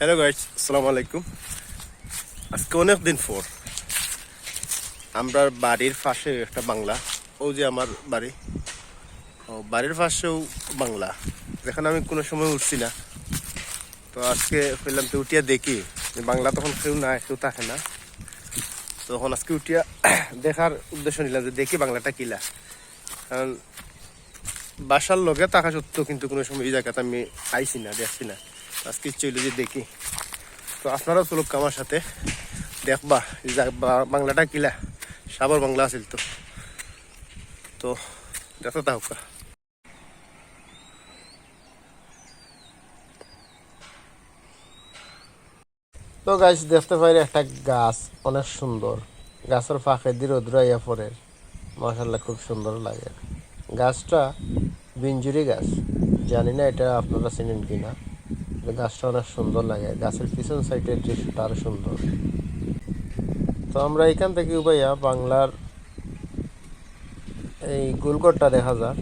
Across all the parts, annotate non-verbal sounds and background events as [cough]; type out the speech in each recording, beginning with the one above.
Hello guys আসসালামু আলাইকুম আজকে অনেক দিন পর আমরা বাড়ির পাশে একটা বাংলা, ও যে আমার বাড়ি, ও বাড়ির পাশেও বাংলা, যেখানে আমি কোনো সময় উঠছি না। তো আজকে পেলাম তো উঠিয়া দেখি বাংলা তখন কেউ না কেউ থাকে না। তখন আজকে উঠিয়া [clears throat] দেখার উদ্দেশ্য নিলাম যে দেখি বাংলাটা কিলা। কারণ বাসার লগে থাকা সত্ত্বেও কিন্তু কোনো সময় এই জায়গাতে আমি আইছি না, দেখছি না। আজকে হইল যে দেখি। তো আপনারাও চলুক আমার সাথে। দেখবা বাংলাটা কিলা, সাবর বাংলা আছিল তো। তো দেখতে থাকুক তো গাছ দেখতে পাই একটা গাছ, অনেক সুন্দর। গাছের ফাঁকে দিয়ে রোদ্র আইয়া পড়ে। মাসাল্লাহ খুব সুন্দর লাগে। গাছটা বিঞ্জুরি গাছ। জানি না এটা আপনারা চিনেন কিনা। কিন্তু গাছটা অনেক সুন্দর লাগে। গাছের পিছন সাইডের দৃশ্যটা আরও সুন্দর। তো আমরা এখান থেকে উপাইয়া বাংলার এই গোলগড়টা দেখা যায়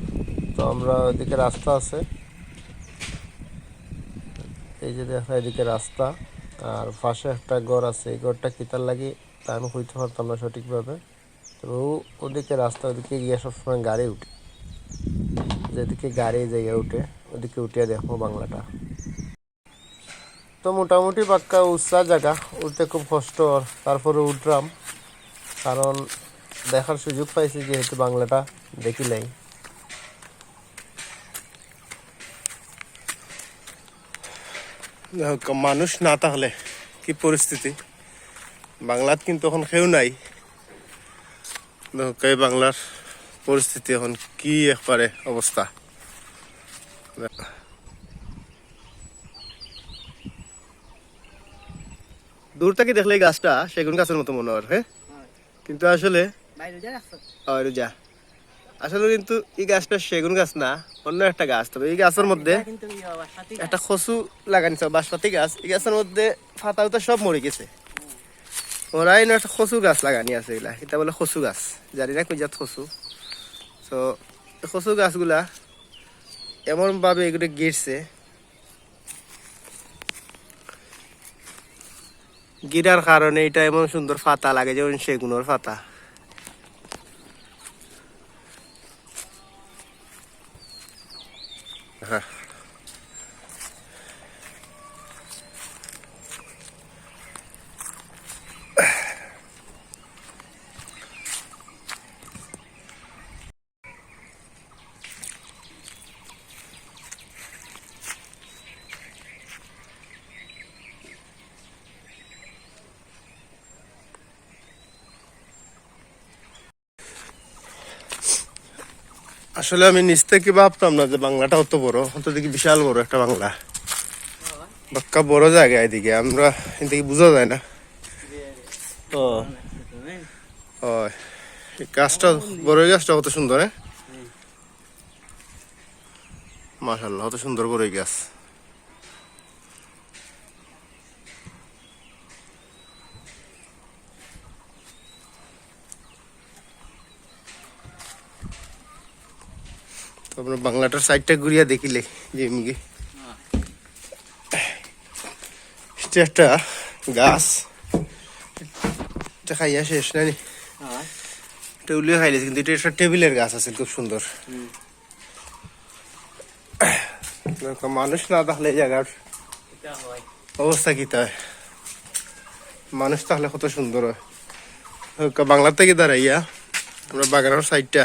তো আমরা ওইদিকে রাস্তা আছে। এই যে দেখা এদিকে রাস্তা। আর পাশে একটা ঘর আছে। এই ঘরটা কিতার লাগে তা আমি হইতে পারতাম না সঠিকভাবে। তো ওদিকে রাস্তা, ওদিকে গিয়ে সবসময় গাড়ি উঠে। যেদিকে গাড়ি জায়গা উঠে, ওদিকে উঠিয়ে দেখো বাংলাটা। তো মোটামুটি পাক্কা উৎসাহ জায়গা। উঠতে খুব কষ্ট। তারপরে উঠলাম। কারণ দেখার সুযোগ পাইছি যেহেতু বাংলাটা দেখিলাই মানুষ না তাহলে কি পরিস্থিতি? বাংলাত কিন্তু এখন কেউ নাই। এই বাংলার পরিস্থিতি এখন কি একবারে অবস্থা? দূর থেকে দেখলে এই গাছটা সেগুন গাছের মতো মনে হয় হ্যাঁ? কিন্তু আসলে যা আসলে কিন্তু এই গাছটা সেগুন গাছ না অন্য একটা গাছ। তবে এই গাছের মধ্যে কিন্তু ই হওয়া সাথে একটা খসু লাগানিছে বাঁশপাতি গাছ। এই গাছের মধ্যে ফাতা উতা সব মরে গেছে। ওরাই না একটা খসু গাছ লাগানি আছে এগুলা। এটা বলে খসু গাছ। জানি না কই জাত খসু। তো খসু গাছগুলা এমনভাবে এগুলো গিরছে গিরার কারণে এটা এমন সুন্দর ফাতা লাগে যেমন সেগুনোর ফাতা। হ্যাঁ। আসলে আমি নিজ থেকে ভাবতাম না যে বাংলাটা অত বড়। অত দেখি বিশাল বড় একটা বাংলা। বাক্কা বড় জায়গা এদিকে, আমরা এদিকে বোঝা যায় না। ও। এই গাছটা, বড় গাছটা কত সুন্দর হ্যাঁ? মাশাল্লাহ কত সুন্দর এই গাছ। আমরা বাংলাটার সাইডটা ঘুরিয়া দেখিলে যে এমনি এটা একটা গাছ এটা খাইয়া শেষ নানি এটা উলিয়ে খাইলে কিন্তু এটা একটা টেবিলের গাছ আছে খুব সুন্দর মানুষ না তাহলে এই জায়গার অবস্থা কি তাই মানুষ তাহলে কত সুন্দর হয় বাংলা থেকে দাঁড়াইয়া আমরা বাগানের সাইডটা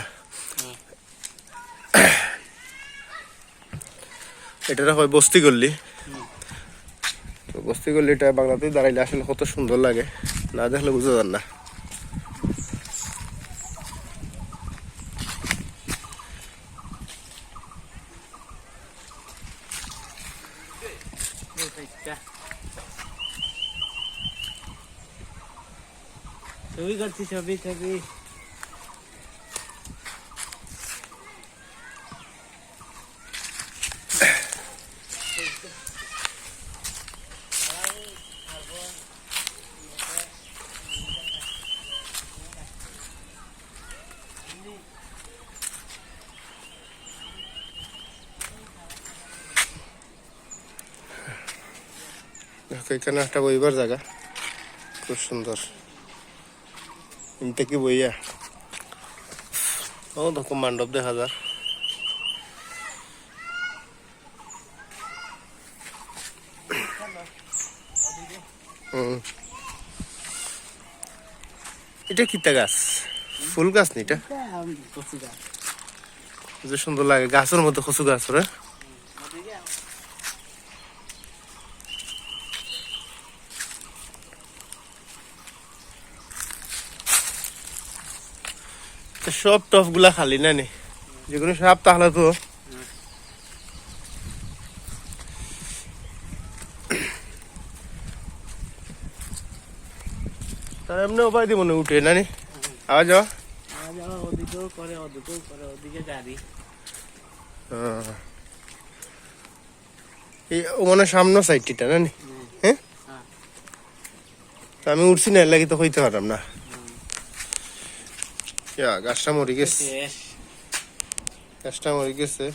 এটা হয় বস্তি করলি তো বস্তি করলি এটা বাংলাতেই দাঁড়াইলে আসলে কত সুন্দর লাগে না দেখলে বুঝা যান না। ছবি করছি ছবি ছবি। এখানে একটা বইবার জায়গা। খুব সুন্দর। ইনতে কি বইয়া। ও দেখো মণ্ডপ দেখা যার। এটা কিতা গাছ? ফুল গাছ নি এটা? যে সুন্দর লাগে গাছের মধ্যে কচু গাছ রে তো সব টপগুলা খালি না নি? যেগুলো সাপ তাহলে তো। তার এমনি উপায় দিব না উঠে না নি? আওয়া? যাওয়া ওদিকেও করে ওদিকেও করে ওদিকে গাড়ি। হ্যাঁ। মানে সামনে সাইডটিটা না হ্যাঁ। তা আমি উঠছি না এর লাগি তো হইতে পারলাম না। ইয়া গাছটা মরে গেছে। গাছটা মরে গেছে।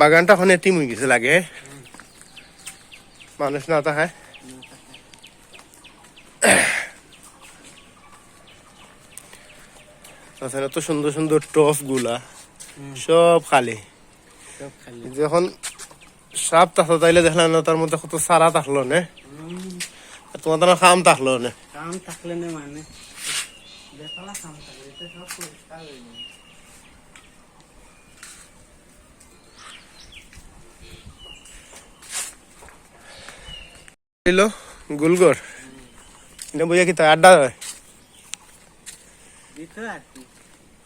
বাগানটা ওখানে টিম হয়ে গেছে লাগে। মানুষ না তাহায়। তাছাড়া তো সুন্দর সুন্দর টফগুলা সব খালি। সব খালি। যখন সাপ থাকল তাইলে দেখলাম না তার মধ্যে কত সারা থাকল না। তোমার তো খাম থাকল না। কাম থাকলে না মানে। বেতলা থাকলে এটা সব পরিষ্কার হয়ে বুঝে কি আড্ডা কি।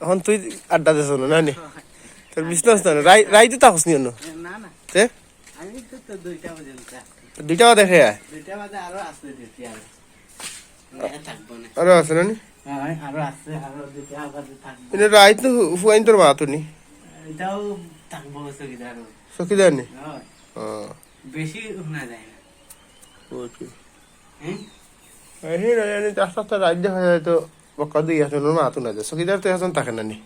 এখন তুই আড্ডা দিস না নি [laughs] তোর বিজনেস না রাই রাইতে তাহস নি অন্য? না না। তে? আমি তো দুইটা পর্যন্ত দেখে দুইটা আরও দিচ্ছি আর। থাকব না। আরও আছে না হ্যাঁ আরও আছে আরও দুইটা বাজে থাকব। এটা রাইত তো ফুয়াইন তোর মা এটাও থাকব নি হয়। হ্যাঁ বেশি শোনা যায় না। ওকে হ্যাঁ? এই রাইনি আস্তে আস্তে রাইত দেখা যায় তো বকা দুই আছে মা তো না যায়। চকিদার তো এখন থাকে না নি?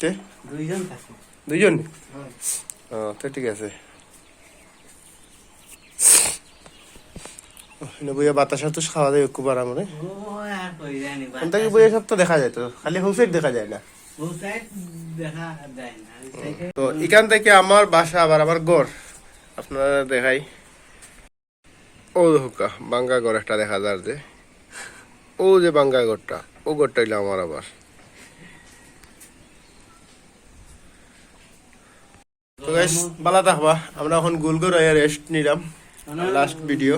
তে দুইজন থাকে। দুইজন নি? ও তো ঠিক আছে। বইয়া বাতাস টাতাস খাওয়া যায় একটু বাড়া মনে ও আর কই জানি ওখান বইয়া সব তো দেখা যায় তো খালি হোসাইড দেখা যায় না। ও সাইড দেখা যায় না ওই সাইডে তো এখান থেকে আমার বাসা আবার আমার ঘর আপনারা দেখাই। ও হুকা বাঙ্গা ঘর একটা দেখা যার যে। ও যে বাঙ্গা ঘরটা ও ঘরটা হইল আমার আবার। তো গাইস থাকবা আমরা এখন গুলগর রেস্ট নিলাম লাস্ট ভিডিও